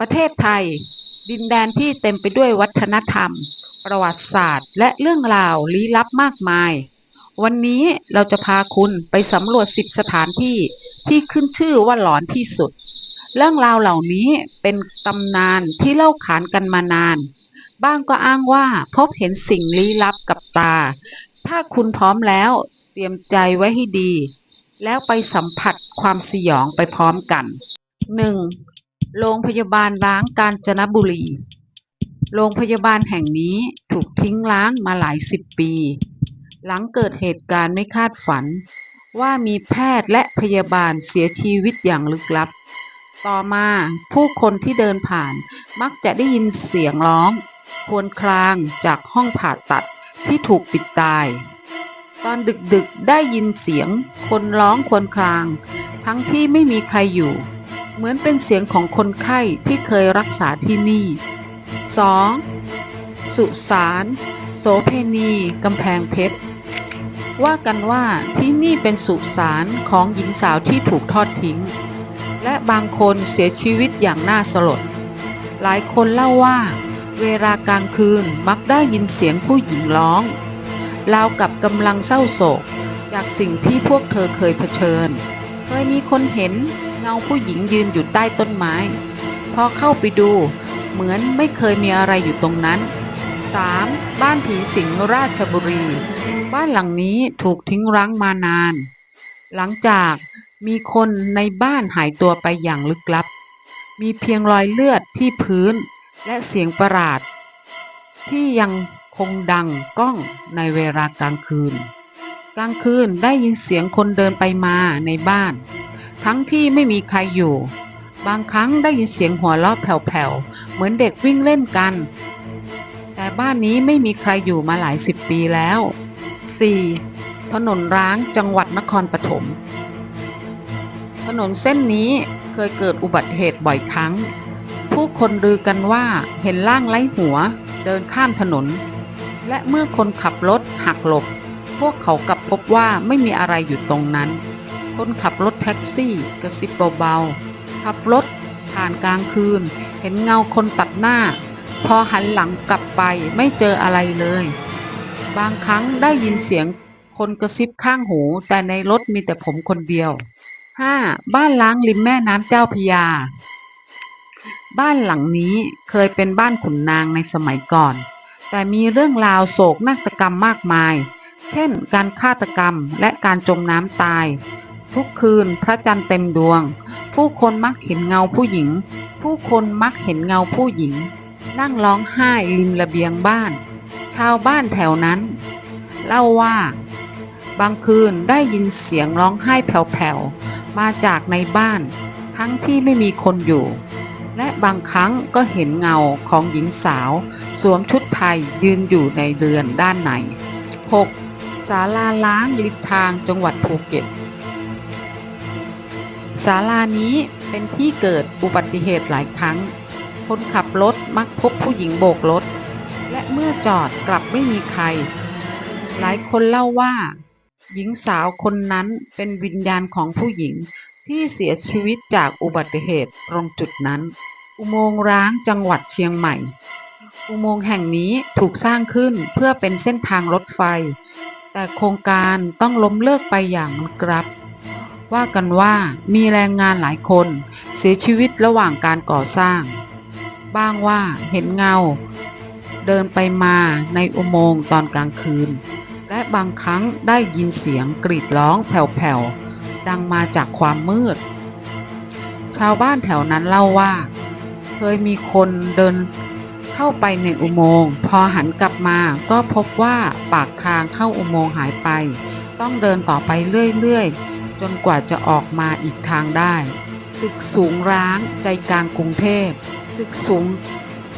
ประเทศไทย ดินแดนที่เต็มไปด้วยวัฒนธรรม ประวัติศาสตร์ และเรื่องราวลี้ลับมากมาย วันนี้เราจะพาคุณไปสำรวจ 10 สถานที่ที่ขึ้นชื่อว่าหลอนที่สุด เรื่องราวเหล่านี้เป็นตำนานที่เล่าขานกันมานาน บ้างก็อ้างว่าพบเห็นสิ่งลี้ลับกับตา ถ้าคุณพร้อมแล้วเตรียมใจไว้ให้ดี แล้วไปสัมผัสความสยองไปพร้อมกัน 1. โรงพยาบาลล้างกาญจนบุรี โรงพยาบาลแห่งนี้ถูกทิ้งล้างมาหลายสิบปี หลังเกิดเหตุการณ์ไม่คาดฝัน ว่ามีแพทย์และพยาบาลเสียชีวิตอย่างลึกลับ ต่อมาผู้คนที่เดินผ่านมักจะได้ยินเสียงร้องควรครางจากห้องผ่าตัดที่ถูกปิดตาย ตอนดึกๆได้ยินเสียงคนร้องควรคราง ทั้งที่ไม่มีใครอยู่ เหมือนเป็นเสียงของคนไข้ที่เคยรักษาที่นี่ 2. สุสานโสเพณีกำแพงเพชร ว่ากันว่าที่นี่เป็นสุสานของหญิงสาวที่ถูกทอดทิ้ง และบางคนเสียชีวิตอย่างน่าสลด หลายคนเล่าว่า เวลากลางคืนมักได้ยินเสียงผู้หญิงร้องราวกับกำลังเศร้าโศก จากสิ่งที่พวกเธอเคยเผชิญ เคยมีคนเห็น เงาผู้หญิงยืนอยู่ใต้ต้นไม้ พอเข้าไปดู เหมือนไม่เคยมีอะไรอยู่ตรงนั้น 3. บ้านผีสิงราชบุรี บ้านหลังนี้ถูกทิ้งร้างมานาน หลังจากมีคนในบ้านหายตัวไปอย่างลึกลับ มีเพียงรอยเลือดที่พื้นและเสียงประหลาด ที่ยังคงดังก้องในเวลากลางคืน กลางคืนได้ยินเสียงคนเดินไปมาในบ้าน ทั้งที่ไม่มีใครอยู่ บางครั้งได้ยินเสียงหัวเราะแผ่วๆ เหมือนเด็กวิ่งเล่นกัน แต่บ้านนี้ไม่มีใครอยู่มาหลายสิบปีแล้ว 4. ถนนร้างจังหวัดนครปฐม ถนนเส้นนี้เคยเกิดอุบัติเหตุบ่อยครั้ง ผู้คนลือกันว่าเห็นร่างไร้หัวเดินข้ามถนน และเมื่อคนขับรถหักหลบ พวกเขากลับพบว่าไม่มีอะไรอยู่ตรงนั้น คนขับรถแท็กซี่กระซิบเบาๆ ขับรถผ่านกลางคืน เห็นเงาคนตัดหน้า พอหันหลังกลับไปไม่เจออะไรเลย บางครั้งได้ยินเสียงคนกระซิบข้างหู แต่ในรถมีแต่ผมคนเดียว 5. บ้านล้างริมแม่น้ำเจ้าพยา บ้านหลังนี้เคยเป็นบ้านขุนนางในสมัยก่อน แต่มีเรื่องราวโศกนาฏกรรมมากมาย เช่น การฆาตกรรมและการจมน้ำตาย ทุกคืนพระจันทร์เต็มดวง ผู้คนมักเห็นเงาผู้หญิง ผู้คนมักเห็นเงาผู้หญิง นั่งร้องไห้ริมระเบียงบ้าน ชาวบ้านแถวนั้น เล่าว่า บางคืนได้ยินเสียงร้องไห้แผ่วๆ มาจากในบ้าน ทั้งที่ไม่มีคนอยู่ และบางครั้งก็เห็นเงาของหญิงสาว สวมชุดไทยยืนอยู่ในเรือนด้านใน 6. ศาลาล้างริมทางจังหวัดภูเก็ต ศาลานี้เป็นที่เกิดอุบัติเหตุหลายครั้ง คนขับรถมักพบผู้หญิงโบกรถ และเมื่อจอดกลับไม่มีใคร หลายคนเล่าว่า หญิงสาวคนนั้นเป็นวิญญาณของผู้หญิงที่เสียชีวิตจากอุบัติเหตุตรงจุดนั้น อุโมงค์ร้างจังหวัดเชียงใหม่ อุโมงค์แห่งนี้ถูกสร้างขึ้นเพื่อเป็นเส้นทางรถไฟ แต่โครงการต้องล้มเลิกไปอย่างกลับ ว่ากันว่ามีแรงงานหลายคน เสียชีวิตระหว่างการก่อสร้าง บ้างว่าเห็นเงา เดินไปมาในอุโมงค์ตอนกลางคืน และบางครั้งได้ยินเสียงกรีดร้องแผ่วๆ ดังมาจากความมืด ชาวบ้านแถวนั้นเล่าว่า เคยมีคนเดินเข้าไปในอุโมงค์พอหันกลับมาก็พบว่าปากทางเข้าอุโมงค์หายไป ต้องเดินต่อไปเรื่อยๆ จนกว่าจะออกมาอีกทางได้ ตึกสูงร้างใจกลางกรุงเทพ ตึกสูง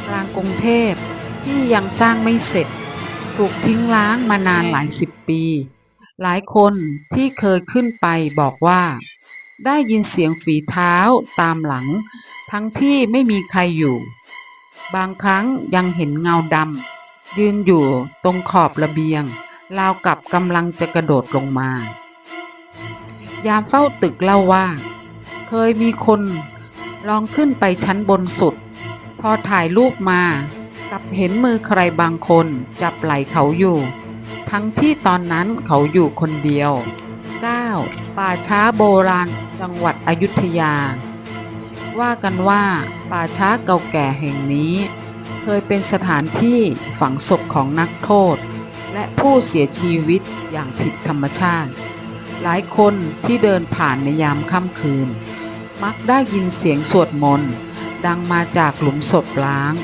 กลางกรุงเทพที่ยังสร้างไม่เสร็จ ถูกทิ้งร้างมานานหลายสิบปี หลายคนที่เคยขึ้นไปบอกว่า ได้ยินเสียงฝีเท้าตามหลัง ทั้งที่ไม่มีใครอยู่ บางครั้งยังเห็นเงาดำยืนอยู่ตรงขอบระเบียงราวกับกำลังจะกระโดดลงมา ยามเฝ้าตึกเล่าว่า เคยมีคนลองขึ้นไปชั้นบนสุด พอถ่ายรูปมากลับเห็นมือใครบางคนจับไหล่เขาอยู่ ทั้งที่ตอนนั้นเขาอยู่คนเดียว 9. ป่าช้าโบราณจังหวัดอยุธยา ว่ากันว่าป่าช้าเก่าแก่แห่งนี้ เคยเป็นสถานที่ฝังศพของนักโทษ และผู้เสียชีวิตอย่างผิดธรรมชาติ หลายคนที่เดินผ่านในยามค่ำคืน มักได้ยินเสียงสวดมนต์ดังมาจากหลุมศพล้าง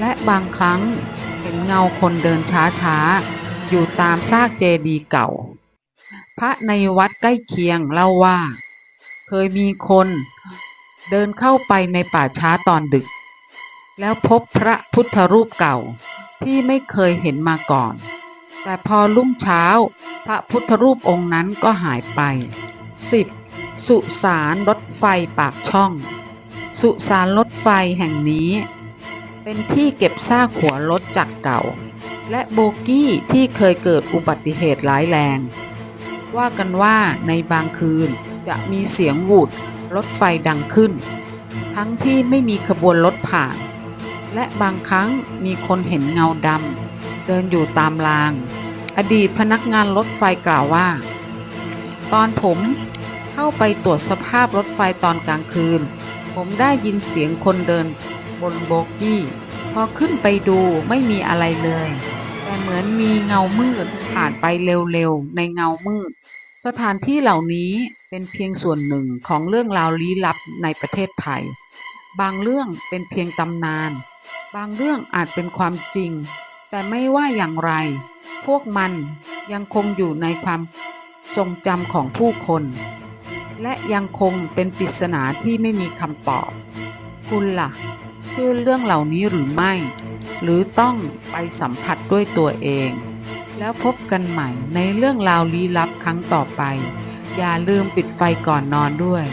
และบางครั้งเห็นเงาคนเดินช้าๆ อยู่ตามซากเจดีย์เก่า พระในวัดใกล้เคียงเล่าว่า เคยมีคนเดินเข้าไปในป่าช้าตอนดึก แล้วพบพระพุทธรูปเก่าที่ไม่เคยเห็นมาก่อน แต่พอรุ่งเช้า พระพุทธรูปองค์นั้นก็หายไป 10. สุสานรถไฟปากช่อง สุสานรถไฟแห่งนี้ เป็นที่เก็บซากหัวรถจักรเก่า และโบกี้ที่เคยเกิดอุบัติเหตุร้ายแรง ว่ากันว่าในบางคืนจะมีเสียงหวูดรถไฟดังขึ้น ทั้งที่ไม่มีขบวนรถผ่าน และบางครั้งมีคนเห็นเงาดำเดินอยู่ตามราง อดีตพนักงานรถไฟกล่าวว่า ตอนผมเข้าไปตรวจสภาพรถไฟตอนกลางคืน ผมได้ยินเสียงคนเดินบนโบกี้ พอขึ้นไปดูไม่มีอะไรเลย แต่เหมือนมีเงามืดผ่านไปเร็วๆ ในเงามืด สถานที่เหล่านี้เป็นเพียงส่วนหนึ่งของเรื่องราวลี้ลับในประเทศไทย บางเรื่องเป็นเพียงตำนาน บางเรื่องอาจเป็นความจริง แต่ไม่ว่าอย่างไร พวกมันยังคงอยู่ในความทรงจำของผู้คน และยังคงเป็นปริศนาที่ไม่มีคำตอบ คุณล่ะเชื่อเรื่องเหล่านี้หรือไม่ หรือต้องไปสัมผัสด้วยตัวเอง แล้วพบกันใหม่ในเรื่องราวลี้ลับครั้งต่อไป อย่าลืมปิดไฟก่อนนอนด้วย